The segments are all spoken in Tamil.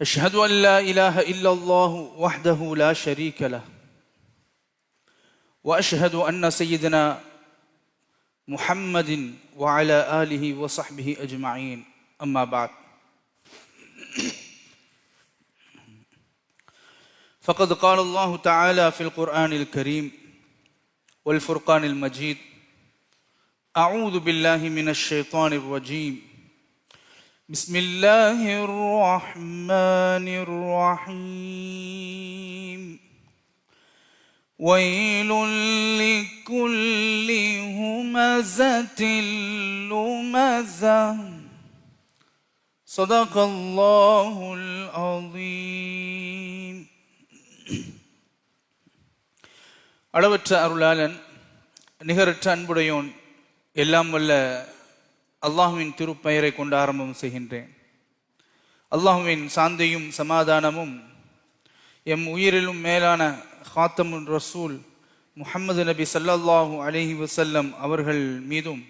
أشهد أن لا إله إلا الله وحده لا شريك له. وأشهد أن سيدنا محمد وعلى آله وصحبه أجمعين. أما بعد. فقد قال الله تعالى في القرآن الكريم والفرقان المجيد أعوذ بالله من الشيطان الرجيم. بسم الله الرحمن الرحيم ويل لكل همزة لمزة صدق الله العظيم அளவற்ற அருளாளன் நிகரற்ற அன்புடையோன் எல்லாம் வல்ல அல்லாஹுவின் திருப்பெயரை கொண்டு ஆரம்பம் செய்கின்றேன். அல்லாஹுவின் சாந்தியும் சமாதானமும் எம் உயிரிலும் மேலான ஹாத்தமுன் ரசூல் முஹம்மது நபி ஸல்லல்லாஹு அலஹி வசல்லம் அவர்கள் மீதும்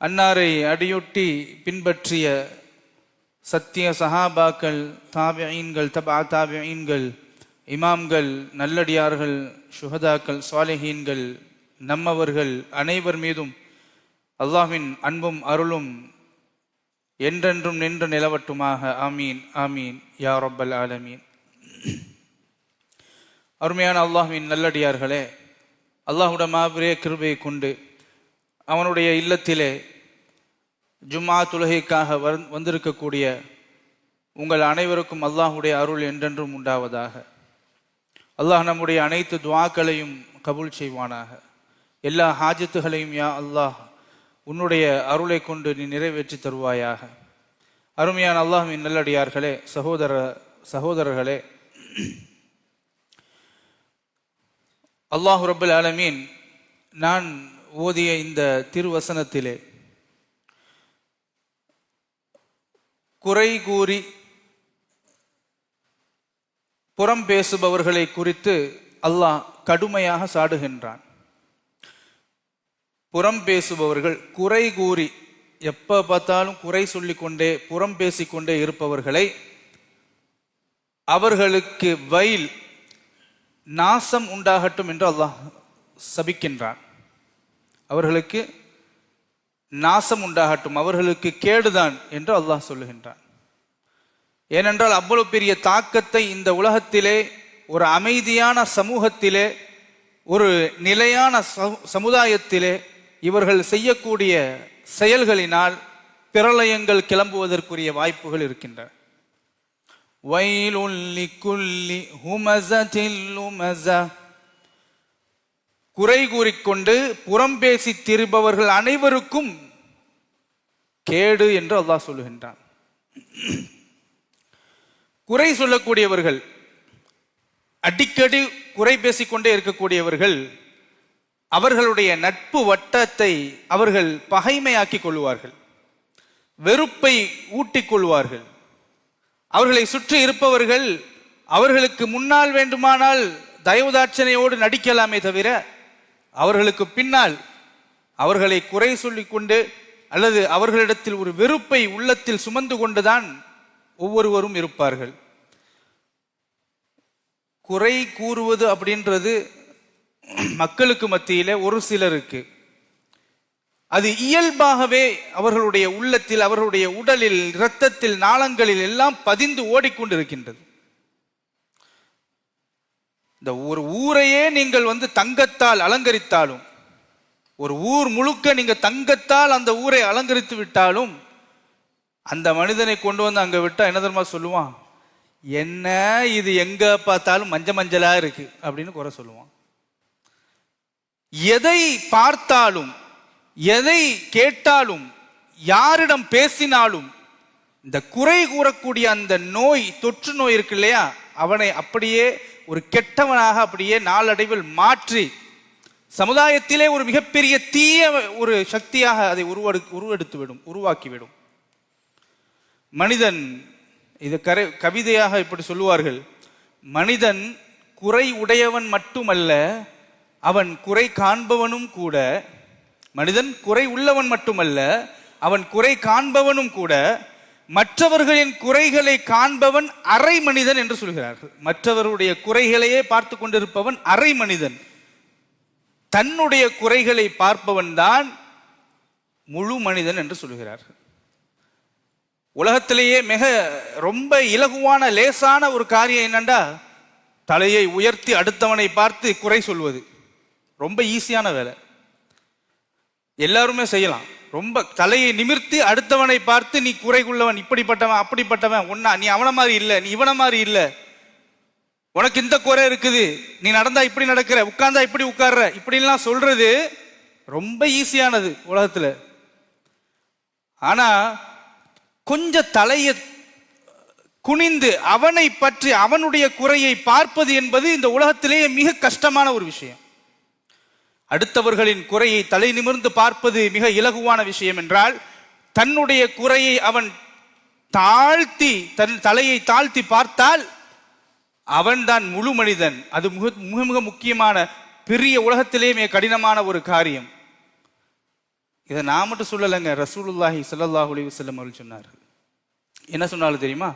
அன்னாரை அடியொட்டி பின்பற்றிய சத்திய சஹாபாக்கள் தாபியீன்கள் தபா தாபியீன்கள் இமாம்கள் நல்லடியார்கள் சுகதாக்கள் சுவாலிஹீன்கள் நம்மவர்கள் அனைவர் மீதும் அல்லாஹ்வின் அன்பும் அருளும் என்றென்றும் நின்று நிலவட்டுமாக. ஆமீன் ஆமீன் யா ரப்பல் ஆலமீன். அருமையான அல்லாஹ்வின் நல்லடியார்களே அல்லாஹுட மாபெரிய கிருபையை கொண்டு அவனுடைய இல்லத்திலே ஜும்மா துலகைக்காக வந் வந்திருக்கக்கூடிய உங்கள் அனைவருக்கும் அல்லாஹுடைய அருள் என்றென்றும் உண்டாவதாக. அல்லாஹ் நம்முடைய அனைத்து துவாக்களையும் கபூல் செய்வானாக. எல்லா ஹாஜத்துகளையும் யா அல்லாஹ் உன்னுடைய அருளை கொண்டு நீ நிறைவேற்றி தருவாயாக. அருமையான அல்லாஹின் நல்லடியார்களே சகோதர சகோதரர்களே. அல்லாஹு ரபுல் ஆலமீன் நான் ஓதிய இந்த திருவசனத்திலே குறை கூறி புறம் பேசுபவர்களை குறித்து அல்லாஹ் கடுமையாக சாடுகின்றான். புறம் பேசுபவர்கள் குறை கூறி எப்ப பார்த்தாலும் குறை சொல்லிக்கொண்டே புறம் பேசிக்கொண்டே இருப்பவர்களை அவர்களுக்கு வயல் நாசம் உண்டாகட்டும் என்று அல்லாஹ் சபிக்கின்றான். அவர்களுக்கு நாசம் உண்டாகட்டும் அவர்களுக்கு கேடுதான் என்று அல்லாஹ் சொல்லுகின்றான். ஏனென்றால் அவ்வளவு பெரிய தாக்கத்தை இந்த உலகத்திலே ஒரு அமைதியான சமூகத்திலே ஒரு நிலையான சமு- சமுதாயத்திலே இவர்கள் செய்யக்கூடிய செயல்களினால் பிரளயங்கள் கிளம்புவதற்குரிய வாய்ப்புகள் இருக்கின்றன குறை கூறிக்கொண்டு புறம் பேசி திரிபவர்கள் அனைவருக்கும் கேடு என்று அல்லாஹ் சொல்லுகின்றான். குறை சொல்லக்கூடியவர்கள் அடிக்கடி குறை பேசிக்கொண்டே இருக்கக்கூடியவர்கள் அவர்களுடைய நட்பு வட்டத்தை அவர்கள் பகைமையாக்கிக் கொள்வார்கள். வெறுப்பை ஊட்டிக் கொள்வார்கள். அவர்களை சுற்றி இருப்பவர்கள் அவர்களுக்கு முன்னால் வேண்டுமானால் தயவுதாட்சணையோடு நடிக்கலாமே தவிர அவர்களுக்கு பின்னால் அவர்களை குறை சொல்லிக்கொண்டு அல்லது அவர்களிடத்தில் ஒரு வெறுப்பை உள்ளத்தில் சுமந்து கொண்டுதான் ஒவ்வொருவரும் இருப்பார்கள். குறை கூறுவது அப்படின்றது மக்களுக்கு மத்தியிலே ஒரு சிலருக்கு அது இயல்பாகவே அவர்களுடைய உள்ளத்தில் அவர்களுடைய உடலில் இரத்தத்தில் நாளங்களில் எல்லாம் பதிந்து ஓடிக்கொண்டிருக்கின்றது. இந்த ஒரு ஊரையே நீங்கள் வந்து தங்கத்தால் அலங்கரித்தாலும் ஒரு ஊர் முழுக்க நீங்க தங்கத்தால் அந்த ஊரை அலங்கரித்து விட்டாலும் அந்த மனிதனை கொண்டு வந்து அங்க விட்டா என்ன தெரியுமா சொல்லுவான்? என்ன இது எங்க பார்த்தாலும் மஞ்ச மஞ்சளா இருக்கு அப்படின்னு குறை சொல்லுவான். எதை பார்த்தாலும் எதை கேட்டாலும் யாரிடம் பேசினாலும் இந்த குறை கூறக்கூடிய அந்த நோய் தொற்று நோய் இருக்கு இல்லையா? அவனை அப்படியே ஒரு கெட்டவனாக அப்படியே நாளடைவில் மாற்றி சமுதாயத்திலே ஒரு மிகப்பெரிய தீய ஒரு சக்தியாக அதை உருவெடு உருவெடுத்துவிடும் உருவாக்கிவிடும். மனிதன் இது கரை கவிதையாக இப்படி சொல்லுவார்கள் மனிதன் குறை உடையவன் மட்டுமல்ல அவன் குறை காண்பவனும் கூட மனிதன் குறை உள்ளவன் மட்டுமல்ல அவன் குறை காண்பவனும் கூட மற்றவர்களின் குறைகளை காண்பவன் அரை மனிதன் என்று சொல்கிறார்கள். மற்றவருடைய குறைகளையே பார்த்து கொண்டிருப்பவன் அரை மனிதன். தன்னுடைய குறைகளை பார்ப்பவன் தான் முழு மனிதன் என்று சொல்கிறார்கள். உலகத்திலேயே மிக ரொம்ப இலகுவான லேசான ஒரு காரியம் என்னண்டா? தலையை உயர்த்தி அடுத்தவனை பார்த்து குறை சொல்வது. ரொம்ப ஈஸியான வேலை. எல்லாருமே செய்யலாம். ரொம்ப தலையை நிமிர்த்தி அடுத்தவனை பார்த்து நீ குறைகுள்ளவன் இப்படிப்பட்டவன் அப்படிப்பட்டவன் ஒன்னா நீ அவன மாதிரி இல்லை நீ இவன மாதிரி இல்லை. உனக்கு இந்த குறை இருக்குது. நீ நடந்தா இப்படி நடக்கிற உட்கார்ந்தா இப்படி உட்கார்ற. இப்படிலாம் சொல்றது ரொம்ப ஈஸியானது உலகத்தில். ஆனா கொஞ்சம் தலையை குனிந்து அவனை பற்றி அவனுடைய குறையை பார்ப்பது என்பது இந்த உலகத்திலேயே மிக கஷ்டமான ஒரு விஷயம். அடுத்தவர்களின் குறையை தலை நிமிர்ந்து பார்ப்பது மிக இலகுவான விஷயம் என்றால் தன்னுடைய குறையை அவன் தாழ்த்தி தன் தலையை தாழ்த்தி பார்த்தால் அவன்தான் முழு மனிதன். அது மிக மிக மிக முக்கியமான பெரிய உலகத்திலே மிக கடினமான ஒரு காரியம். இதை நான் மட்டும் சொல்லலைங்க. ரசூலுல்லாஹி சல்லாஹ் அலி வல்லம் அவர்கள் சொன்னார் என்ன சொன்னாலும் தெரியுமா?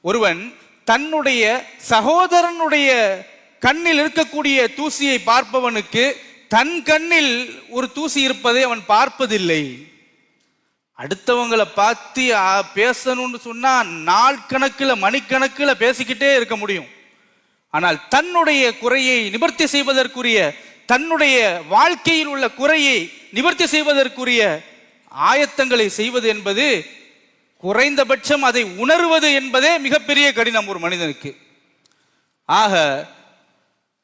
ஒருவன் தன்னுடைய சகோதரனுடைய கண்ணில் இருக்கக்கூடிய தூசியை பார்ப்பவனுக்கு தன் கண்ணில் ஒரு தூசி இருப்பதை அவன் பார்ப்பதில்லை. அடுத்தவங்களை பார்த்து பேசணும்னு சொன்னா நாள் கணக்கில் மணிக்கணக்கில் பேசிக்கிட்டே இருக்க முடியும். ஆனால் தன்னுடைய குறையை நிவர்த்தி செய்வதற்குரிய தன்னுடைய வாழ்க்கையில் உள்ள குறையை நிவர்த்தி செய்வதற்குரிய ஆயத்தங்களை செய்வது என்பது குறைந்தபட்சம் அதை உணர்வது என்பதே மிகப்பெரிய கடினம் ஒரு மனிதனுக்கு. ஆக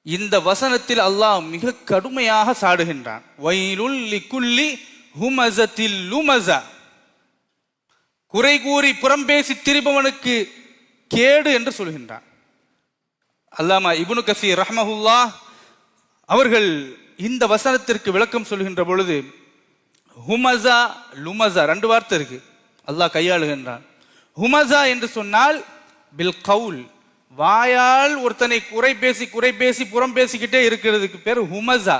இந்த வசனத்தில் அல்லாஹ் மிக கடுமையாக சாடுகின்றான். வயலுல் லிக்குல்லி ஹுமஸத்தில் லுமஸா. குறை கூறி புறம்பேசி திரிபவனுக்கு கேடு என்று சொல்கின்றான். அல்லாமா இபுனு கசீர் ரஹமஹுல்லா அவர்கள் இந்த வசனத்திற்கு விளக்கம் சொல்கின்ற பொழுது ஹுமஸா லுமஸா. ரெண்டு வார்த்தை இருக்கு. அல்லாஹ் கையாளுகின்றான். ஹுமஸா என்று சொன்னால் பில் கவுல். வாயால் ஒருத்தனை குறை பேசி குறை பேசி புறம் பேசிக்கிட்டே இருக்கிறதுக்கு பேர் ஹுமஸா.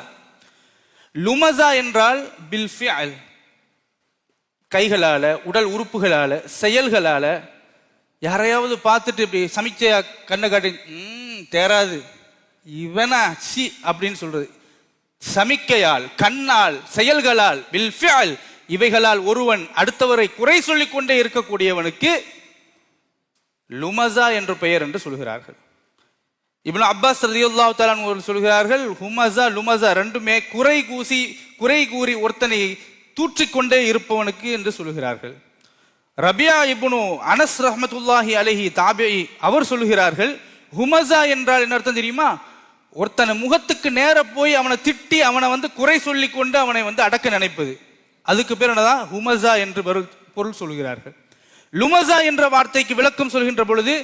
லுமஸா என்றால் பில்ஃபியல் கைகளால் உடல் உறுப்புகளால் செயல்களால் யாரையாவது பார்த்துட்டு இப்படி சமைச்சையா கண்ணை காட்டி தேராது. இவனா சி அப்படின்னு சொல்றது. சமிக்கையால் கண்ணால் செயல்களால் பில்ஃபியால் இவைகளால் ஒருவன் அடுத்தவரை குறை சொல்லிக் கொண்டே இருக்கக்கூடியவனுக்கு லுமசா என்று பெயர் என்று சொல்கிறார்கள். இப்னு அப்பாஸ் ரதியுல்லா தஆலா சொல்கிறார்கள் ஹுமஸா லுமசா ரெண்டுமே குறை கூசி குறை கூறி ஒருத்தனை தூற்றிக்கொண்டே இருப்பவனுக்கு என்று சொல்கிறார்கள். ரபியா இப்னு அனஸ் ரஹமத்துல்லாஹி அலஹி தாபி அவர் சொல்கிறார்கள் ஹுமஸா என்றால் என்ன அர்த்தம் தெரியுமா? ஒருத்தனை முகத்துக்கு நேர போய் அவனை திட்டி அவனை வந்து குறை சொல்லி கொண்டு அவனை வந்து அடக்க நினைப்பது. அதுக்கு பேர் என்னதான்? ஹுமஸா என்று பொருள் பொருள் சொல்கிறார்கள். லுமஸா என்ற வார்த்தைக்கு விளக்கம் சொல்கின்ற பொழுது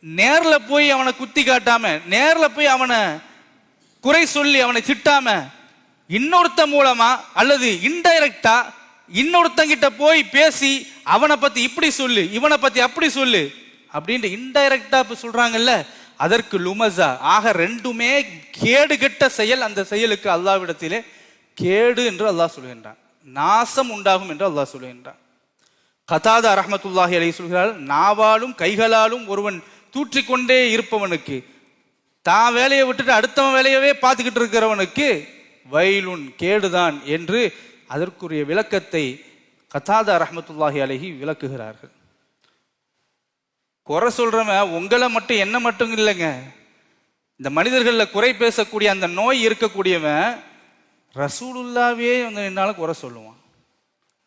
நேரில் போய் அவனை குத்தி காட்டாம நேரில் போய் அவனை குறை சொல்லி அவனை திட்டாம இன்னொருத்த மூலமா அல்லது இன்டைரக்டா இன்னொருத்தங்கிட்ட போய் பேசி அவனை பத்தி இப்படி சொல்லு இவனை பத்தி அப்படி சொல்லு அப்படின்ட்டு இன்டைரக்டா இப்ப சொல்றாங்கல்ல அதற்கு லுமஸா ஆக ரெண்டுமே கேடு கெட்ட செயல் அந்த செயலுக்கு அல்லாவிடத்திலே கேடு என்று அல்லாஹ் சொல்கின்றான். நாசம் உண்டாகும் என்று அல்லாஹ் சொல்கின்றான். கதாதா ரஹ்மத்துல்லாஹி அலி சொல்கிறார் நாவாலும் கைகளாலும் ஒருவன் தூற்றிக்கொண்டே இருப்பவனுக்கு தான் வேலையை விட்டுட்டு அடுத்தவன் வேலையவே பார்த்துக்கிட்டு இருக்கிறவனுக்கு வயலுன் கேடுதான் என்று அதற்குரிய விளக்கத்தை கதாதா ரஹமத்துல்லாஹி அலைஹி விளக்குகிறார்கள். குறை சொல்றவன் உங்களை மட்டும் என்ன மட்டும் இல்லைங்க. இந்த மனிதர்களில் குறை பேசக்கூடிய அந்த நோய் இருக்கக்கூடியவன் ரசூலுல்லாவே வந்து என்னாலும் குறை சொல்லுவான்.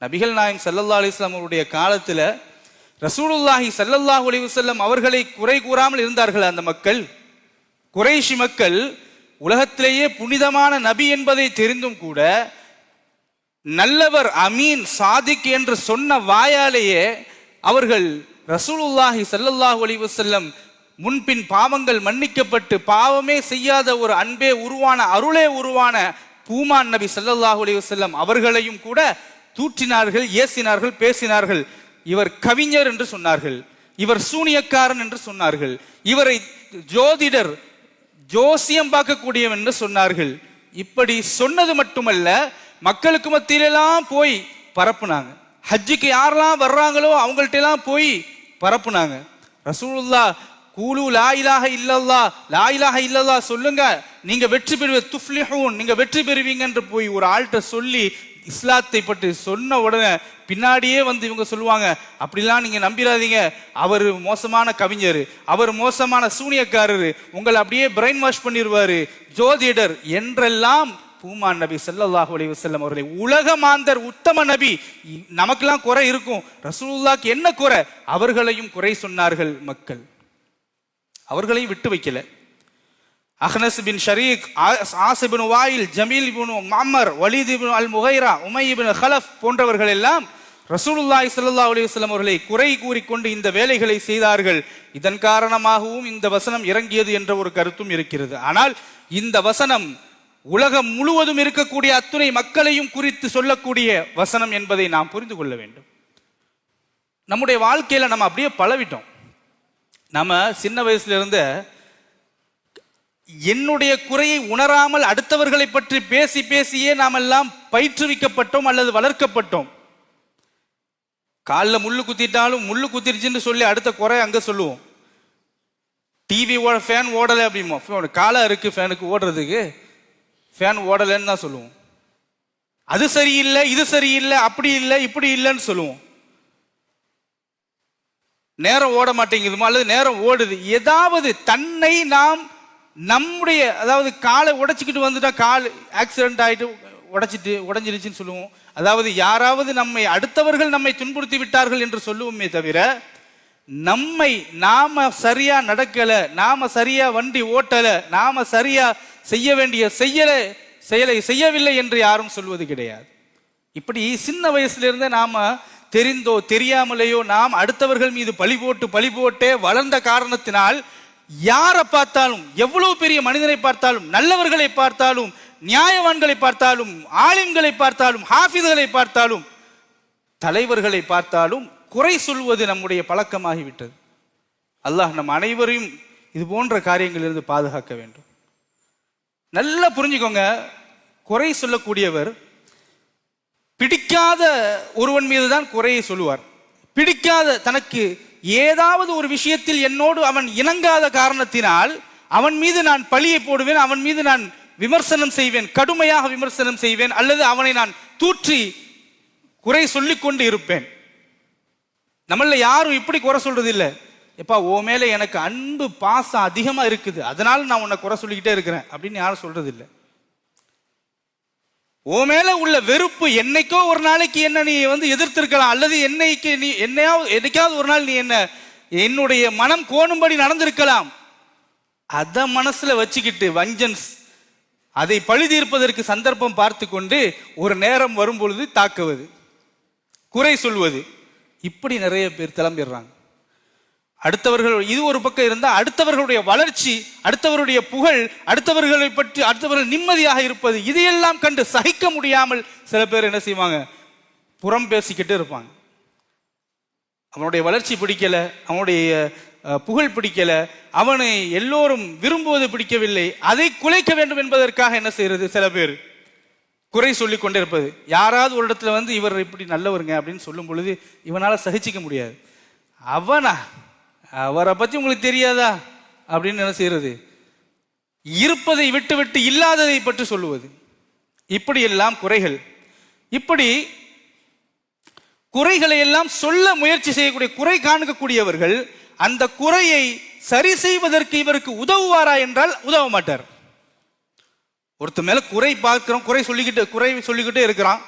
நபிகள் நாயம் சல்லல்லா அலிஸ்லாம் அவருடைய காலத்தில் ரசூலுல்லாஹி சல்லல்லாஹ் அலி வஸல்லம் அவர்களை குறை கூறாமல் இருந்தார்கள் அந்த மக்கள். குறைஷி மக்கள் உலகத்திலேயே புனிதமான நபி என்பதை தெரிந்தும் கூட நல்லவர் அமீன் சாதிக் என்று சொன்ன வாயாலேயே அவர்கள் ரசூலுல்லாஹி ஸல்லல்லாஹு அலி வஸல்லம் முன்பின் பாவங்கள் மன்னிக்கப்பட்டு பாவமே செய்யாத ஒரு அன்பே உருவான அருளே உருவான பூமான் நபி ஸல்லல்லாஹு அலி வஸல்லம் அவர்களையும் கூட தூற்றினார்கள் ஏசினார்கள் பேசினார்கள். இவர் கவிஞர் என்று சொன்னார்கள். இவர் சூனியக்காரன் என்று சொன்னார்கள். இவரை ஜோதிடர் ஜோசியம் பார்க்கக்கூடியவன் என்று சொன்னார்கள். இப்படி சொன்னது மட்டுமல்ல மக்களுக்கு மத்தியிலெல்லாம் போய் பரப்புனாங்க. ஹஜ்ஜுக்கு யாரெல்லாம் வர்றாங்களோ அவங்கள்ட்ட எல்லாம் போய் பரப்புனாங்க. ரசூலுல்லா கூலு லா இல்லல்லா லா இல்லல்லா சொல்லுங்க. நீங்க வெற்றி பெறுவ துஃப்லிஹூன் நீங்க வெற்றி பெறுவீங்க என்று போய் ஒரு ஆள்கிட்ட சொல்லி இஸ்லாத்தை பற்றி சொன்ன உடனே பின்னாடியே வந்து இவங்க சொல்லுவாங்க அப்படிலாம் நீங்க நம்பிடாதீங்க அவர் மோசமான கவிஞர். அவர் மோசமான சூனியக்காரர். உங்களை அப்படியே பிரெயின் வாஷ் பண்ணிடுவாரு ஜோதிடர் என்றெல்லாம் பூமான் நபி ஸல்லல்லாஹு அலைஹி வஸல்லம் அவர்களை உலக மாந்தர் உத்தம நபி. நமக்கெல்லாம் குறை இருக்கும். ரசூல்லாக்கு என்ன குறை? அவர்களையும் குறை சொன்னார்கள் மக்கள். அவர்களையும் விட்டு வைக்கல. அஹ்னஸ் பின் Shariq ஆசிபின் Wail Jamil bin Mamar Walid bin al Mughira Umayya Khalaf போன்றவர்கள் எல்லாம் ரசூலுல்லாய் சல்லா அலிவஸ்லம் அவர்களை குறை கூறிக்கொண்டு இந்த வேலைகளை செய்தார்கள். இதன் காரணமாகவும் இந்த வசனம் இறங்கியது என்ற ஒரு கருத்தும் இருக்கிறது. ஆனால் இந்த வசனம் உலகம் முழுவதும் இருக்கக்கூடிய அத்துணை மக்களையும் குறித்து சொல்லக்கூடிய வசனம் என்பதை நாம் புரிந்து கொள்ள வேண்டும். நம்முடைய வாழ்க்கையில நம்ம அப்படியே பழவிட்டோம். நம்ம சின்ன வயசுல இருந்தே என்னுடைய குறையை உணராமல் அடுத்தவர்களை பற்றி பேசி பேசியே நாம் எல்லாம் பயிற்றுவிக்கப்பட்டோம் அல்லது வளர்க்கப்பட்டோம். காலில் முள்ளு குத்திட்டாலும் முள்ளு குத்திருச்சுன்னு சொல்லி அடுத்த குறை அங்கே சொல்லுவோம். டிவி ஓட ஃபேன் ஓடலை அப்படிமா? காலை இருக்கு ஃபேனுக்கு ஓடுறதுக்கு. ஃபேன் ஓடலைன்னு தான் சொல்லுவோம். அது சரியில்லை இது சரியில்லை அப்படி இல்லை இப்படி இல்லைன்னு சொல்லுவோம். நேரம் ஓட மாட்டேங்குதுமா? அல்லது நேரம் ஓடுது. ஏதாவது தன்னை நாம் நம்முடைய அதாவது காலை உடைச்சிக்கிட்டு வந்துட்டா கால் ஆக்சிடென்ட் ஆகிட்டு உடைச்சிட்டு உடஞ்சிருச்சுன்னு சொல்லுவோம். அதாவது யாராவது நம்மை அடுத்தவர்கள் நம்மை துன்புறுத்தி விட்டார்கள் என்று சொல்லுவோமே தவிர நம்மை நாம சரியா நடக்கல நாம சரியா வண்டி ஓட்டல நாம சரியா செய்ய வேண்டிய செய்யல செயலை செய்யவில்லை என்று யாரும் சொல்வது கிடையாது. இப்படி சின்ன வயசுலேருந்தே நாம தெரிந்தோ தெரியாமலேயோ நாம் அடுத்தவர்கள் மீது பழி போட்டு பழி போட்டே வளர்ந்த காரணத்தினால் யாரை பார்த்தாலும் எவ்வளவு பெரிய மனிதனை பார்த்தாலும் நல்லவர்களை பார்த்தாலும் நியாயவான்களை பார்த்தாலும் ஆலிம்களை பார்த்தாலும் ஹாஃபிதுகளை பார்த்தாலும் தலைவர்களை பார்த்தாலும் குறை சொல்வது நம்முடைய பழக்கமாகிவிட்டது. அல்லாஹ் நம் அனைவரையும் இது போன்ற காரியங்களிலிருந்து பாதுகாக்க வேண்டும். நல்லா புரிஞ்சுக்கோங்க குறை சொல்லக்கூடியவர் பிடிக்காத ஒருவன் மீது தான் குறையை சொல்லுவார். பிடிக்காத தனக்கு ஏதாவது ஒரு விஷயத்தில் என்னோடு அவன் இணங்காத காரணத்தினால் அவன் மீது நான் பழியை போடுவேன் அவன் மீது நான் விமர்சனம் செய்வேன் கடுமையாக விமர்சனம் செய்வேன் அல்லது அவனை நான் தூற்றி குறை சொல்லிக் கொண்டு இருப்பேன். நம்மள யாரும் இப்படி குறை சொல்றது இல்லை எப்பா ஓ மேலே எனக்கு அன்பு பாசம் அதிகமாக இருக்குது அதனால நான் உன்னை குறை சொல்லிக்கிட்டே இருக்கிறேன் அப்படின்னு யாரும் சொல்றது இல்லை உன் மேல உள்ள வெறுப்பு என்னைக்கோ ஒரு நாளைக்கு என்ன நீ வந்து எதிர்த்திருக்கலாம் அல்லது என்னைக்கு நீ என்னையாவது என்னைக்காவது ஒரு நாள் நீ என்ன என்னுடைய மனம் கோணும்படி நடந்திருக்கலாம். அத மனசுல வச்சுக்கிட்டு வஞ்சன்ஸ் அதை பழி தீர்ப்பதற்கு சந்தர்ப்பம் பார்த்து கொண்டு ஒரு நேரம் வரும் பொழுது தாக்குவது குறை சொல்வது. இப்படி நிறைய பேர் கிளம்பிடுறாங்க அடுத்தவர்கள் இது ஒரு பக்கம் இருந்தால் அடுத்தவர்களுடைய வளர்ச்சி அடுத்தவருடைய புகழ் அடுத்தவர்களை பற்றி அடுத்தவர்கள் நிம்மதியாக இருப்பது இதையெல்லாம் கண்டு சகிக்க முடியாமல் சில பேர் என்ன செய்வாங்க? புறம் பேசிக்கிட்டு இருப்பாங்க. அவனுடைய வளர்ச்சி பிடிக்கல அவனுடைய புகழ் பிடிக்கல அவனை எல்லோரும் விரும்புவது பிடிக்கவில்லை அதை குலைக்க வேண்டும் என்பதற்காக என்ன செய்யறது சில பேர்? குறை சொல்லி கொண்டே இருப்பது யாராவது ஒரு இடத்துல வந்து இவர் இப்படி நல்லவருங்க அப்படின்னு சொல்லும் பொழுது இவனால் சகிச்சிக்க முடியாது. அவனா அவரை பற்றி உங்களுக்கு தெரியாதா? அப்படின்னு என்ன செய்யறது இருப்பதை விட்டு விட்டு இல்லாததை பற்றி சொல்லுவது. இப்படி எல்லாம் குறைகள். இப்படி குறைகளை எல்லாம் சொல்ல முயற்சி செய்யக்கூடிய குறை காண்கக்கூடியவர்கள் அந்த குறையை சரி செய்வதற்கு இவருக்கு உதவுவாரா என்றால் உதவ மாட்டார். ஒருத்தர் மேல குறை பார்க்கிறோம் குறை சொல்லிக்கிட்டு குறை சொல்லிக்கிட்டே இருக்கிறான்.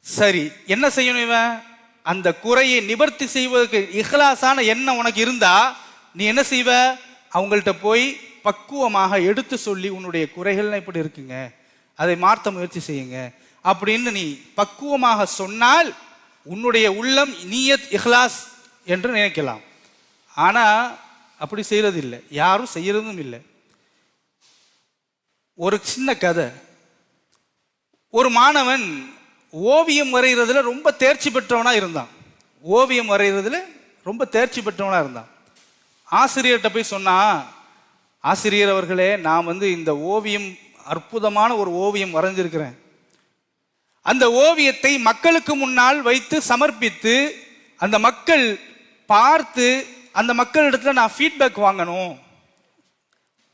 சரி என்ன செய்யணும் இவன்? அந்த குறையை நிவர்த்தி செய்வதற்கு இஹ்லாசான எண்ணம் உனக்கு இருந்தா நீ என்ன செய்வ? அவங்கள்ட்ட போய் பக்குவமாக எடுத்து சொல்லி உன்னுடைய குறைகள்லாம் இப்படி இருக்குங்க. அதை மாற்ற முயற்சி செய்யுங்க. அப்படின்னு நீ பக்குவமாக சொன்னால் உன்னுடைய உள்ளம் நீயத் இஹ்லாஸ் என்று நினைக்கலாம். ஆனால் அப்படி செய்யறது இல்லை யாரும் செய்யறதும் இல்லை. ஒரு சின்ன கதை. ஒரு மாணவன் ஓவியம் வரைகிறதுல ரொம்ப தேர்ச்சி பெற்றவனாக இருந்தான். ஓவியம் வரைகிறதுல ரொம்ப தேர்ச்சி பெற்றவனாக இருந்தான். ஆசிரியர்கிட்ட போய் சொன்னா ஆசிரியர் அவர்களே நான் வந்து இந்த ஓவியம் அற்புதமான ஒரு ஓவியம் வரைஞ்சிருக்கிறேன். அந்த ஓவியத்தை மக்களுக்கு முன்னால் வைத்து சமர்ப்பித்து அந்த மக்கள் பார்த்து அந்த மக்களிடத்துல நான் ஃபீட்பேக் வாங்கணும்.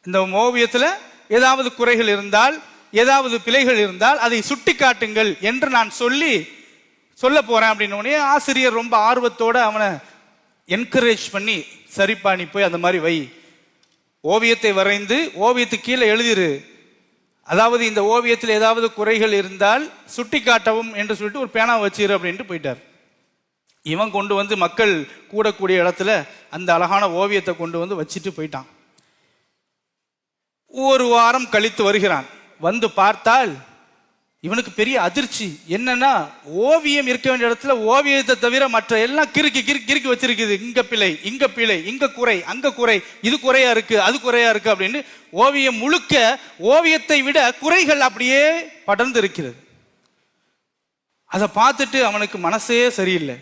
இந்த ஓவியத்தில் ஏதாவது குறைகள் இருந்தால் ஏதாவது பிழைகள் இருந்தால் அதை சுட்டி காட்டுங்கள் என்று நான் சொல்லி சொல்ல போறேன் அப்படின்னு உடனே ஆசிரியர் ரொம்ப ஆர்வத்தோட அவனை என்கரேஜ் பண்ணி சரிப்பா நீ போய் அந்த மாதிரி வை. ஓவியத்தை வரைந்து ஓவியத்துக்கு கீழே எழுதிரு. அதாவது இந்த ஓவியத்தில் ஏதாவது குறைகள் இருந்தால் சுட்டி காட்டவும் என்று சொல்லிட்டு ஒரு பேனா வச்சிரு அப்படின்ட்டு போயிட்டார். இவன் கொண்டு வந்து மக்கள் கூடக்கூடிய இடத்துல அந்த அழகான ஓவியத்தை கொண்டு வந்து வச்சுட்டு போயிட்டான். ஒரு வாரம் கழித்து வருகிறான். வந்து பார்த்தால் இவனுக்கு பெரிய அதிர்ச்சி. என்னன்னா ஓவியம் இருக்க வேண்டிய இடத்துல ஓவியத்தை தவிர மற்ற எல்லாம் கிறுக்கி கிறுக்கி கிறுக்கி வச்சிருக்குது. இங்க பிழை இங்க பிழை இங்க குறை அங்க குறை இது குறையா இருக்கு அது குறையா இருக்கு அப்படின்னு ஓவியம் முழுக்க ஓவியத்தை விட குறைகள் அப்படியே படர்ந்து இருக்கிறது அதை பார்த்துட்டு அவனுக்கு மனசே சரியில்லை.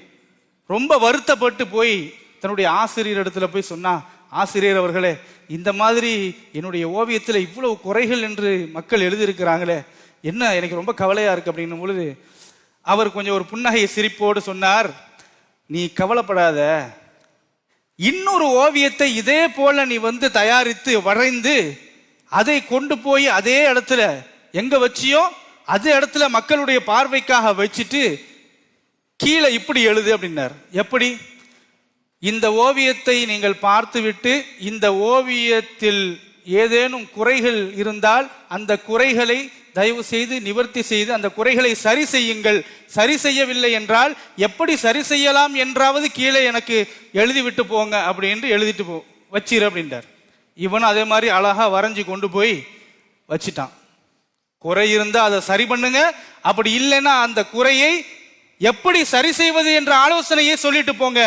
ரொம்ப வருத்தப்பட்டு போய் தன்னுடைய ஆசிரியர் இடத்துல போய் சொன்னா ஆசிரியர் அவர்களே இந்த மாதிரி என்னுடைய ஓவியத்தில் இவ்வளவு குறைகள் என்று மக்கள் எழுதியிருக்கிறாங்களே என்ன எனக்கு ரொம்ப கவலையாக இருக்கு அப்படின்னும் பொழுது அவர் கொஞ்சம் ஒரு புன்னகையை சிரிப்போடு சொன்னார் நீ கவலைப்படாத இன்னொரு ஓவியத்தை இதே போல நீ வந்து தயாரித்து வரைந்து அதை கொண்டு போய் அதே இடத்துல எங்க வச்சியோ அதே இடத்துல மக்களுடைய பார்வைக்காக வச்சுட்டு கீழே இப்படி எழுது அப்படின்னார். எப்படி? இந்த ஓவியத்தை நீங்கள் பார்த்துவிட்டு இந்த ஓவியத்தில் ஏதேனும் குறைகள் இருந்தால் அந்த குறைகளை தயவு செய்து நிவர்த்தி செய்து அந்த குறைகளை சரி செய்யுங்கள். சரி செய்யவில்லை என்றால் எப்படி சரி செய்யலாம் என்றாவது கீழே எனக்கு எழுதிவிட்டு போங்க அப்படின்னு எழுதிட்டு போ வச்சிரு அப்படின்றார். இவனும் அதே மாதிரி அழகா வரைஞ்சி கொண்டு போய் வச்சிட்டான். குறை இருந்தால் அதை சரி பண்ணுங்க. அப்படி இல்லைன்னா அந்த குறையை எப்படி சரி செய்வது என்ற ஆலோசனையை சொல்லிட்டு போங்க.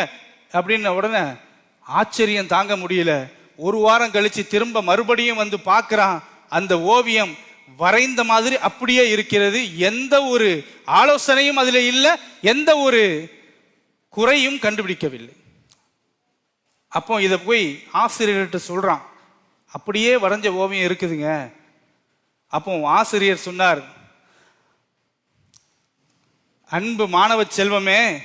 அப்படின்ன உடனே ஆச்சரியம் தாங்க முடியல. ஒரு வாரம் கழிச்சு திரும்ப மறுபடியும் வந்து பார்க்குறான். அந்த ஓவியம் வரைந்த மாதிரி அப்படியே இருக்கிறது. எந்த ஒரு ஆலோசனையும் அதில் இல்லை. எந்த ஒரு குறையும் கண்டுபிடிக்கவில்லை. அப்போ இதை போய் ஆசிரியர்கிட்ட சொல்கிறான் அப்படியே வரைஞ்ச ஓவியம் இருக்குதுங்க. அப்போ ஆசிரியர் சொன்னார் அன்பு மாணவ செல்வமே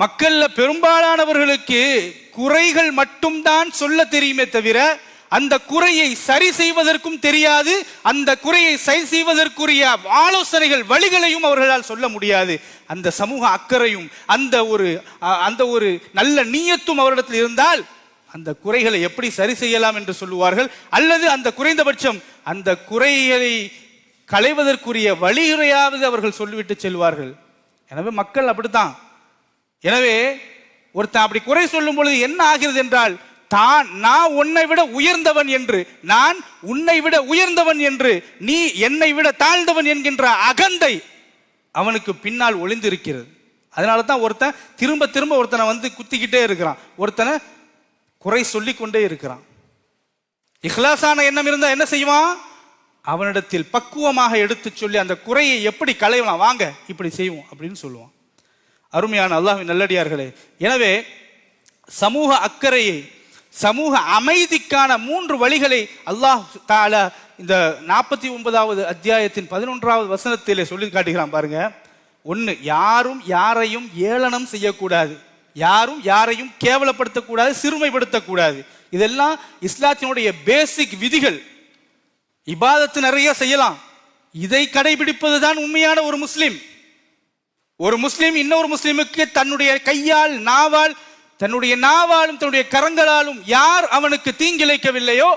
மக்கள்ல பெரும்பாலானவர்களுக்கு குறைகள் மட்டும்தான் சொல்ல தெரியுமே தவிர அந்த குறையை சரி செய்வதற்கும் தெரியாது அந்த குறையை சரி செய்வதற்குரிய ஆலோசனைகள் வழிகளையும் அவர்களால் சொல்ல முடியாது. அந்த சமூக அக்கறையும் அந்த ஒரு அ- அந்த ஒரு நல்ல நீயத்தும் அவரிடத்தில் இருந்தால் அந்த குறைகளை எப்படி சரி செய்யலாம் என்று சொல்லுவார்கள் அல்லது அந்த குறைந்தபட்சம் அந்த குறைகளை களைவதற்குரிய வழிமுறையாவது அவர்கள் சொல்லிவிட்டு செல்வார்கள். எனவே மக்கள் அப்படித்தான். எனவே ஒருத்தன் அப்படி குறை சொல்லும் பொழுது என்ன ஆகிறது என்றால் தான் நான் உன்னை விட உயர்ந்தவன் என்று நான் உன்னை விட உயர்ந்தவன் என்று நீ என்னை விட தாழ்ந்தவன் என்கின்ற அகந்தை அவனுக்கு பின்னால் ஒளிந்திருக்கிறது. அதனால தான் ஒருத்தன் திரும்ப திரும்ப ஒருத்தனை வந்து குத்திக்கிட்டே இருக்கிறான். ஒருத்தனை குறை சொல்லி கொண்டே இருக்கிறான். இஹ்லாசான எண்ணம் இருந்தா என்ன செய்வான்? அவனிடத்தில் பக்குவமாக எடுத்துச் சொல்லி அந்த குறையை எப்படி களையலாம் வாங்க இப்படி செய்வோம் அப்படின்னு சொல்லுவான். அருமையான அல்லாஹின் நல்லடியார்களே. எனவே சமூக அக்கறையை சமூக அமைதிக்கான மூன்று வழிகளை அல்லாஹ் தால இந்த நாற்பத்தி ஒன்பதாவது அத்தியாயத்தின் பதினொன்றாவது வசனத்திலே சொல்லி காட்டுகிறான் பாருங்க. ஒன்று யாரும் யாரையும் ஏளனம் செய்யக்கூடாது. யாரும் யாரையும் கேவலப்படுத்தக்கூடாது சிறுமைப்படுத்தக்கூடாது. இதெல்லாம் இஸ்லாத்தினுடைய பேசிக் விதிகள். இபாதத்து நிறைய செய்யலாம். இதை கடைபிடிப்பது தான் உண்மையான ஒரு முஸ்லீம். ஒரு முஸ்லீம் இன்னொரு முஸ்லீமுக்கு தன்னுடைய கையால் நாவால் தன்னுடைய நாவாலும் தன்னுடைய கரங்களாலும் யார் அவனுக்கு தீங்கிழைக்கவில்லையோ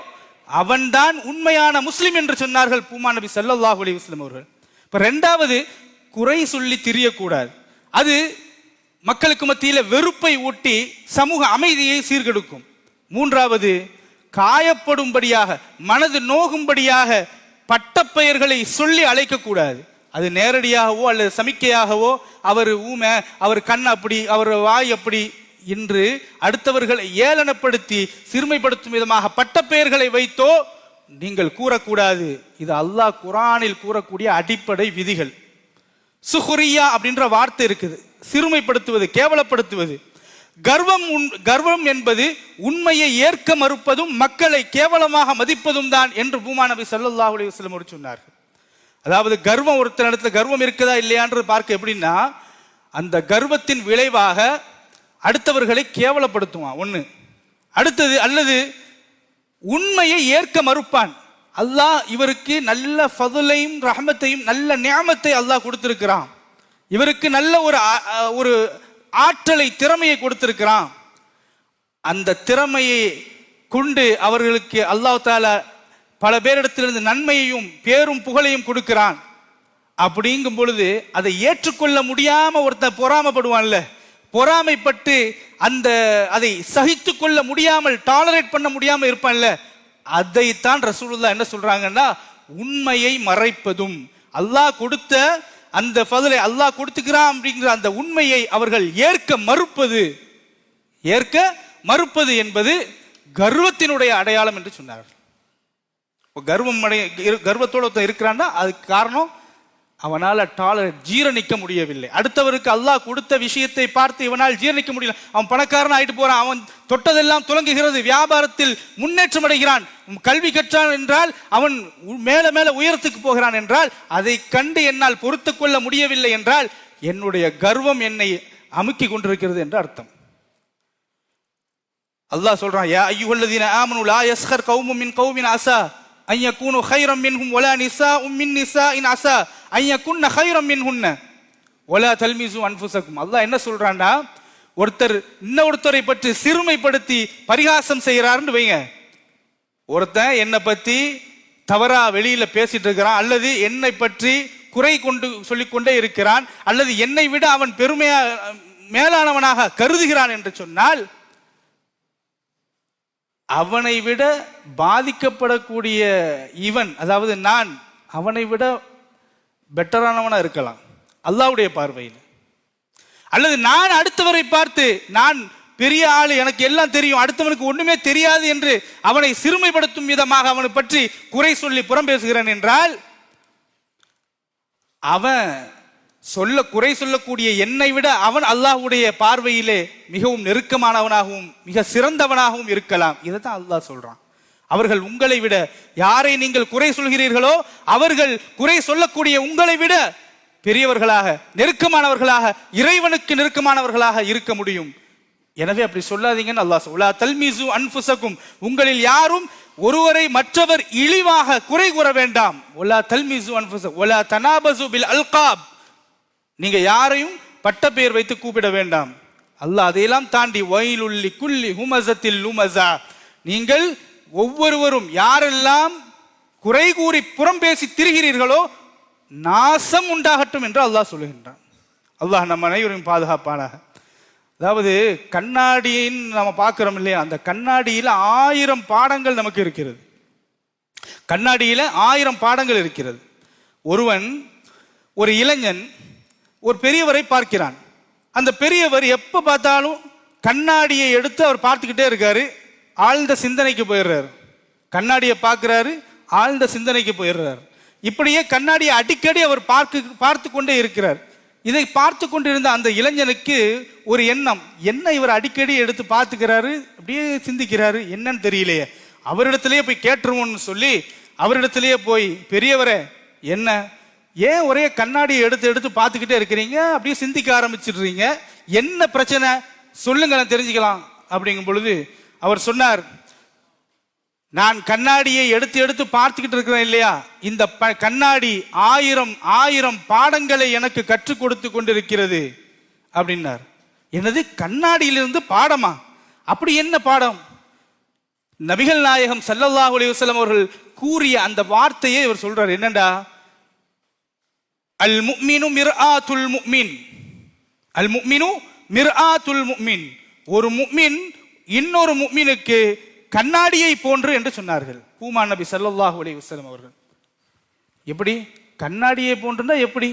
அவன்தான் உண்மையான முஸ்லீம் என்று சொன்னார்கள் பூமா நபி ஸல்லல்லாஹு அலி வஸ்லம் அவர்கள். இப்போ ரெண்டாவது குறை சொல்லி திரியக்கூடாது. அது மக்களுக்கு மத்தியில் வெறுப்பை ஊட்டி சமூக அமைதியை சீர்கெடுக்கும். மூன்றாவது காயப்படும்படியாக மனது நோகும்படியாக பட்டப்பெயர்களை சொல்லி அழைக்கக்கூடாது. அது நேரடியாகவோ அல்லது சமிக்கையாகவோ அவர் ஊமை அவர் கண் அப்படி அவர் வாய் அப்படி இன்று அடுத்தவர்களை ஏளனப்படுத்தி சிறுமைப்படுத்தும் விதமாக பட்டப்பெயர்களை வைத்தோ நீங்கள் கூறக்கூடாது. இது அல்லாஹ் குரானில் கூறக்கூடிய அடிப்படை விதிகள். சுஹுரியா அப்படின்ற வார்த்தை இருக்குது. சிறுமைப்படுத்துவது கேவலப்படுத்துவது. கர்வம் உன்- கர்வம் என்பது உண்மையை ஏற்க மறுப்பதும் மக்களை கேவலமாக மதிப்பதும் தான் என்று பூமா நபி ஸல்லல்லாஹு அலைஹி சொன்னார்கள். அதாவது கர்வம் ஒருத்தர் இடத்துல கர்வம் இருக்குதா இல்லையான்றது பார்க்க எப்படின்னா அந்த கர்வத்தின் விளைவாக அடுத்தவர்களை கேவலப்படுத்துவான். ஒன்று அடுத்தது அல்லது உண்மையை ஏற்க மறுப்பான். அல்லாஹ் இவருக்கு நல்ல ஃபதுலையும் ரஹமத்தையும் நல்ல நியாமத்தை அல்லாஹ் கொடுத்திருக்கிறான். இவருக்கு நல்ல ஒரு ஒரு ஆற்றலை திறமையை கொடுத்திருக்கிறான். அந்த திறமையை கொண்டு அவர்களுக்கு அல்லாஹ் தாலா பல பேரிடத்திலிருந்து நன்மையையும் பேரும் புகழையும் கொடுக்கிறான். அப்படிங்கும் பொழுது அதை ஏற்றுக்கொள்ள முடியாம ஒருத்தன் பொறாமப்படுவான்ல. பொறாமைப்பட்டு அந்த அதை சகித்து கொள்ள முடியாமல் டாலரேட் பண்ண முடியாமல் இருப்பான்ல. அதைத்தான் ரசூலுல்லா என்ன சொல்றாங்கன்னா உண்மையை மறைப்பதும். அல்லாஹ் கொடுத்த அந்த பதிலை அல்லாஹ் கொடுத்துக்கிறான் அப்படிங்கிற அந்த உண்மையை அவர்கள் ஏற்க மறுப்பது. ஏற்க மறுப்பது என்பது கர்வத்தினுடைய அடையாளம் என்று சொன்னார்கள். இப்போ கர்வம் அடைய இரு- ஒருத்தன் இருக்கிறான்னா அதுக்கு காரணம் அவனால் டாலர் ஜீரணிக்க முடியவில்லை. அடுத்தவருக்கு அல்லாஹ் கொடுத்த விஷயத்தை பார்த்து இவனால் ஜீரணிக்க முடியல. அவன் பணக்காரன் ஆயிட்டு போறான். அவன் தொட்டதெல்லாம் துலங்குகிறது. வியாபாரத்தில் முன்னேற்றம் அடைகிறான். கல்வி கற்றான் என்றால் அவன் மேலே மேல மேல உயரத்துக்கு போகிறான் என்றால் அதை கண்டு என்னால் பொறுத்து கொள்ள முடியவில்லை என்றால் என்னுடைய கர்வம் என்னை அமுக்கி கொண்டிருக்கிறது என்று அர்த்தம். அல்லாஹ் சொல்றான் யா ஐயுஹல்லதீன ஆமனு லா யஸ்கர் கௌமும் கௌமின் ஆசா அன் யகூனு கைரம் மின்ஹும் நிசா உம் மின் நிசாஇன் அசா. அன் யகுன்ன கைரம் மின்ஹுன்ன. ஒலா தல்மிசு அன்புசக்கும் அல்லாஹ் என்ன சொல்றான்டா ஒருத்தர் இன்னொருத்தரை பற்றி சிறுமைப்படுத்தி பரிகாசம் செய்கிறாருன்னு வைங்க. ஒருத்தன் என்னை பற்றி தவறா வெளியில பேசிட்டு இருக்கிறான் அல்லது என்னை பற்றி குறை கொண்டு சொல்லிக்கொண்டே இருக்கிறான் அல்லது என்னை விட அவன் பெருமையா மேலானவனாக கருதுகிறான் என்று சொன்னால் அவனை விட பாதிக்கப்படக்கூடிய இவன் அதாவது நான் அவனை விட பெட்டரானவனாக இருக்கலாம். அல்லாவுடைய பார்வையில். அல்லது நான் அடுத்தவரை பார்த்து நான் பெரிய ஆள் எனக்கு எல்லாம் தெரியும் அடுத்தவனுக்கு ஒண்ணுமே தெரியாது என்று அவனை சிறுமைப்படுத்தும் விதமாக அவனை பற்றி குறை சொல்லி புறம் பேசுகிறேன் என்றால் அவன் சொல்ல குறை சொல்லக்கூடிய என்னை விட அவன் அல்லாஹ்வுடைய பார்வையிலே மிகவும் நெருக்கமானவனாகவும் மிக சிறந்தவனாகவும் இருக்கலாம். இதை தான் அல்லாஹ் சொல்றான். அவர்கள் உங்களை விட யாரை நீங்கள் குறை சொல்கிறீர்களோ அவர்கள் குறை சொல்லக்கூடிய உங்களை விட பெரியவர்களாக நெருக்கமானவர்களாக இறைவனுக்கு நெருக்கமானவர்களாக இருக்க முடியும். எனவே அப்படி சொல்லாதீங்கன்னு அல்லாஹ் சொல்ல தல்மிசு அன்புசக்கும் உங்களில் யாரும் ஒருவரை மற்றவர் இழிவாக குறை கூற வேண்டாம். ஒலா தல்மிசு அன்புச ஒலா தனாபசு பில் அல்காப். நீங்க யாரையும் பட்ட பெயர் வைத்து கூப்பிட வேண்டாம். அல்லாஹ் அதையெல்லாம் தாண்டி வயலுள்ளி குல்லி ஹுமசத்தில் லுமசா நீங்கள் ஒவ்வொருவரும் யாரெல்லாம் குறை கூறி புறம் பேசி திரிகிறீர்களோ நாசம் உண்டாகட்டும் என்று அல்லாஹ் சொல்லுகின்றான். அல்லாஹ் நம்ம அனைவரையும் பாதுகாப்பானாக. அதாவது கண்ணாடின்னு நம்ம பார்க்குறோம் இல்லையா? அந்த கண்ணாடியில் ஆயிரம் பாடங்கள் நமக்கு இருக்கிறது. கண்ணாடியில் ஆயிரம் பாடங்கள் இருக்கிறது. ஒருவன் ஒரு இளைஞன் ஒரு பெரியவரை பார்க்கிறான். அந்த பெரியவர் எப்போ பார்த்தாலும் கண்ணாடியை எடுத்து அவர் பார்த்துக்கிட்டே இருக்காரு. ஆழ்ந்த சிந்தனைக்கு போயிடுறாரு. கண்ணாடியை பார்க்குறாரு ஆழ்ந்த சிந்தனைக்கு போயிடுறாரு. இப்படியே கண்ணாடியை அடிக்கடி அவர் பார்க்க பார்த்து கொண்டே இருக்கிறார். இதை பார்த்து கொண்டிருந்த அந்த இளைஞனுக்கு ஒரு எண்ணம். என்ன இவர் அடிக்கடி எடுத்து பார்த்துக்கிறாரு? அப்படியே சிந்திக்கிறாரு. என்னன்னு தெரியலையே. அவரிடத்திலேயே போய் கேட்டுருவோம்னு சொல்லி அவரிடத்திலேயே போய் பெரியவரே என்ன? ஏன் ஒரே கண்ணாடியை எடுத்து எடுத்து பார்த்துக்கிட்டே இருக்கிறீங்க? அப்படியே சிந்திக்க ஆரம்பிச்சிடுறீங்க. என்ன பிரச்சனை? சொல்லுங்க நான் தெரிஞ்சுக்கலாம். அப்படிங்கும் பொழுது அவர் சொன்னார் நான் கண்ணாடியை எடுத்து எடுத்து பார்த்துக்கிட்டு இருக்கிறேன் இல்லையா? இந்த ப- கண்ணாடி ஆயிரம் ஆயிரம் பாடங்களை எனக்கு கற்றுக் கொடுத்து கொண்டிருக்கிறது. அப்படின்னார். என்னது? கண்ணாடியிலிருந்து பாடமா? அப்படி என்ன பாடம்? நபிகள் நாயகம் சல்லல்லாஹ் அலி வசலம் அவர்கள் கூறிய அந்த வார்த்தையை இவர் சொல்றார். என்னண்டா? அல் முக்மினு மிர்ஆத்துல் முக்மின் அல் முக்மினு மிர்ஆத்துல் முக்மின் ஒரு முக்மின் இன்னொரு முக்மினுக்கு கண்ணாடியை போன்று என்று சொன்னார்கள். பூமா நபி சல்லாஹ் அலி வசலம் அவர்கள். எப்படி? கண்ணாடியை போன்றுனா எப்படி?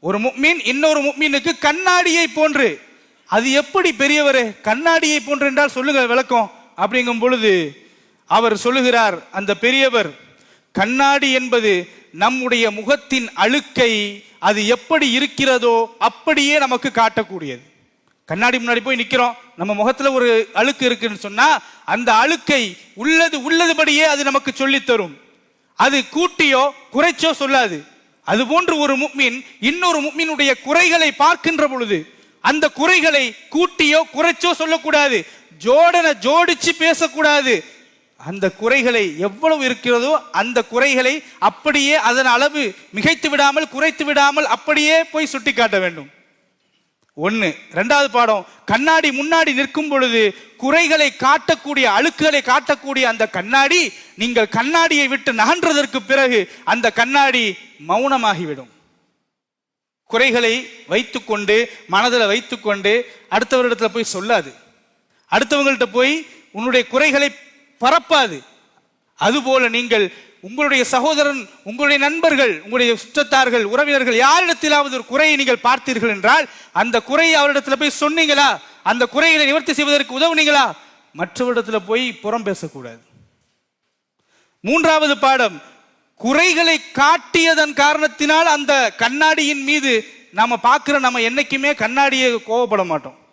ஒரு முக்மின் இன்னொரு முக்மினுக்கு கண்ணாடியை போன்று. அது எப்படி பெரியவரே? கண்ணாடியை போன்று என்றால் சொல்லுங்க விளக்கம். அப்படிங்கும் பொழுது அவர் சொல்லுகிறார் அந்த பெரியவர் கண்ணாடி என்பது நம்முடைய முகத்தின் அழுக்கை அது எப்படி இருக்கிறதோ அப்படியே நமக்கு காட்டக்கூடியது. கண்ணாடி முன்னாடி போய் நிக்கிறோம். நம்ம முகத்துல ஒரு அழுக்கு இருக்குன்னு சொன்னா அந்த அழுக்கை உள்ளது உள்ளதுபடியே அது நமக்கு சொல்லித்தரும். அது கூட்டியோ குறைச்சோ சொல்லாது. அது போன்று ஒரு முக்மின் இன்னொரு முக்மினுடைய குறைகளை பார்க்கின்ற பொழுது அந்த குறைகளை கூட்டியோ குறைச்சோ சொல்லக்கூடாது. ஜோடனை ஜோடிச்சு பேசக்கூடாது. அந்த குறைகளை எவ்வளவு இருக்கிறதோ அந்த குறைகளை அப்படியே அதன் அளவு மிகைத்து விடாமல் குறைத்து விடாமல் அப்படியே போய் சுட்டி காட்ட வேண்டும். ஒன்று ரெண்டாவது பாடம் கண்ணாடி முன்னாடி நிற்கும் பொழுது குறைகளை காட்டக்கூடிய அழுக்குகளை காட்டக்கூடிய அந்த கண்ணாடி நீங்கள் கண்ணாடியை விட்டு நகன்றதற்கு பிறகு அந்த கண்ணாடி மௌனமாகிவிடும். குறைகளை வைத்துக்கொண்டு மனதில் வைத்துக்கொண்டு அடுத்தவரிடத்துல போய் சொல்லாது. அடுத்தவங்கள்ட்ட போய் உன்னுடைய குறைகளை பரப்பாது. அதுபோல நீங்கள் உங்களுடைய சகோதரன் உங்களுடைய நண்பர்கள் உங்களுடைய சுற்றத்தார்கள் உறவினர்கள் யாரிடத்திலாவது ஒரு குறையை நீங்கள் பார்த்தீர்கள் என்றால் அந்த குறையை அவரிடத்தில் போய் சொன்னீங்களா? அந்த குறைகளை நிவர்த்தி செய்வதற்கு உதவுனீங்களா? மற்றவரிடத்துல போய் புறம் பேசக்கூடாது. மூன்றாவது பாடம் குறைகளை காட்டியதன் காரணத்தினால் அந்த கண்ணாடியின் மீது நாம பார்க்கிற நம்ம என்னைக்குமே கண்ணாடியை கோவப்பட மாட்டோம்.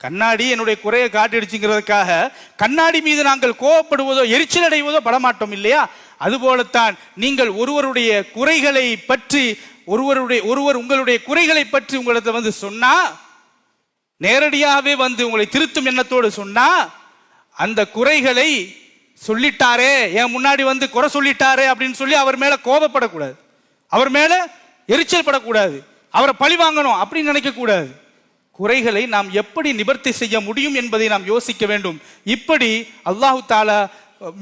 கண்ணாடி என்னுடைய குறையை காட்டிடுச்சுங்கிறதுக்காக கண்ணாடி மீது நாங்கள் கோவப்படுவதோ எரிச்சல் அடைவதோ படமாட்டோம் இல்லையா? அதுபோலத்தான் நீங்கள் ஒருவருடைய குறைகளை பற்றி ஒருவருடைய ஒருவர் உங்களுடைய குறைகளை பற்றி உங்களிடத்தை வந்து சொன்னா நேரடியாகவே வந்து உங்களை திருத்தும் எண்ணத்தோடு சொன்னா அந்த குறைகளை சொல்லிட்டாரே என் முன்னாடி வந்து குறை சொல்லிட்டாரே அப்படின்னு சொல்லி அவர் மேல கோபப்படக்கூடாது அவர் மேல எரிச்சல் படக்கூடாது. அவரை பழி வாங்கணும் அப்படின்னு நினைக்க கூடாது குறைகளை நாம் எப்படி நிவர்த்தி செய்ய முடியும் என்பதை நாம் யோசிக்க வேண்டும். இப்படி அல்லாஹு தாலா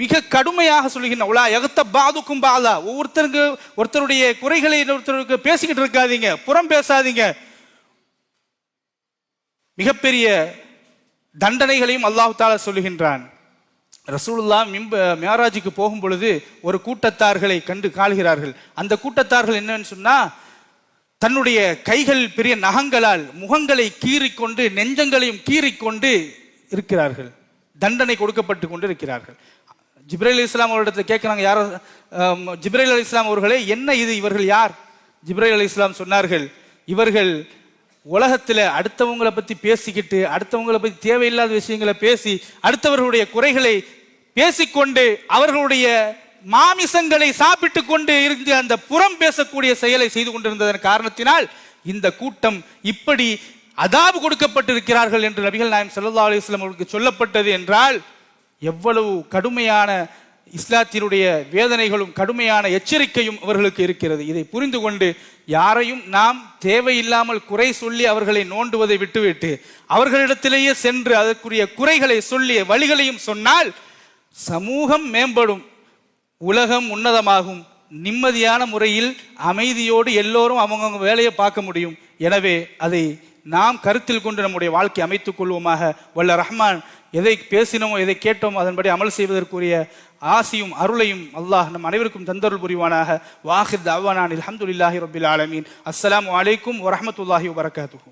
மிக கடுமையாக சொல்லுகின்ற உலா எகத்த பாதுக்கும் பாலா. ஒவ்வொருத்தருக்கு ஒருத்தருடைய குறைகளை ஒருத்தருக்கு பேசிக்கிட்டு இருக்காதீங்க புறம் பேசாதீங்க. மிகப்பெரிய தண்டனைகளையும் அல்லாஹு தாலா சொல்லுகின்றான். ரசூலுல்லா மிம்ப மேராஜுக்கு போகும் பொழுது ஒரு கூட்டத்தார்களை கண்டு கால்கிறார்கள். அந்த கூட்டத்தார்கள் என்னன்னு சொன்னா தன்னுடைய கைகள் பெரிய நகங்களால் முகங்களை கீறிக்கொண்டு நெஞ்சங்களையும் கீறிக்கொண்டு இருக்கிறார்கள். தண்டனை கொடுக்கப்பட்டு கொண்டு இருக்கிறார்கள் ஜிப்ரைல் இஸ்லாம் அவரிடத்தில் கேட்குறாங்க யார் ஜிப்ரைல் அலி இஸ்லாம் அவர்களே என்ன இது இவர்கள் யார்? ஜிப்ரைல் அலி இஸ்லாம் சொன்னார்கள் இவர்கள் உலகத்தில் அடுத்தவங்களை பற்றி பேசிக்கிட்டு அடுத்தவங்களை பற்றி தேவையில்லாத விஷயங்களை பேசி அடுத்தவர்களுடைய குறைகளை பேசிக்கொண்டு அவர்களுடைய மாமிசங்களை சாப்பிட்டு கொண்டு இருந்து அந்த புறம் பேசக்கூடிய செயலை செய்து கொண்டிருந்ததன் காரணத்தினால் இந்த கூட்டம் இப்படி அதாபு கொடுக்கப்பட்டிருக்கிறார்கள் என்று நபிகள் நாயம் சல்லா அலைஹி அவர்களுக்கு சொல்லப்பட்டது என்றால் எவ்வளவு கடுமையான இஸ்லாத்தினுடைய வேதனைகளும் கடுமையான எச்சரிக்கையும் அவர்களுக்கு இருக்கிறது. இதை புரிந்து கொண்டு யாரையும் நாம் தேவையில்லாமல் குறை சொல்லி அவர்களை நோண்டுவதை விட்டுவிட்டு அவர்களிடத்திலேயே சென்று அதற்குரிய குறைகளை சொல்லி வழிகளையும் சொன்னால் சமூகம் மேம்படும். உலகம் உன்னதமாகும். நிம்மதியான முறையில் அமைதியோடு எல்லோரும் அவங்கவுங்க வேலையை பார்க்க முடியும். எனவே அதை நாம் கருத்தில் கொண்டு நம்முடைய வாழ்க்கை அமைத்துக் கொள்வோமாக. வல்ல ரஹ்மான் எதை பேசினோமோ எதை கேட்டோமோ அதன்படி அமல் செய்வதற்குரிய ஆசியும் அருளையும் அல்லாஹ் நம் அனைவருக்கும் தந்தருள் புரிவானாக. வாஹித் அவ்வானான் அல்ஹம்துலில்லாஹி ரபில் ஆலமீன். அஸ்லாம் அலைக்கும் வரமத்துல்லாஹி வபரகாத்துஹு.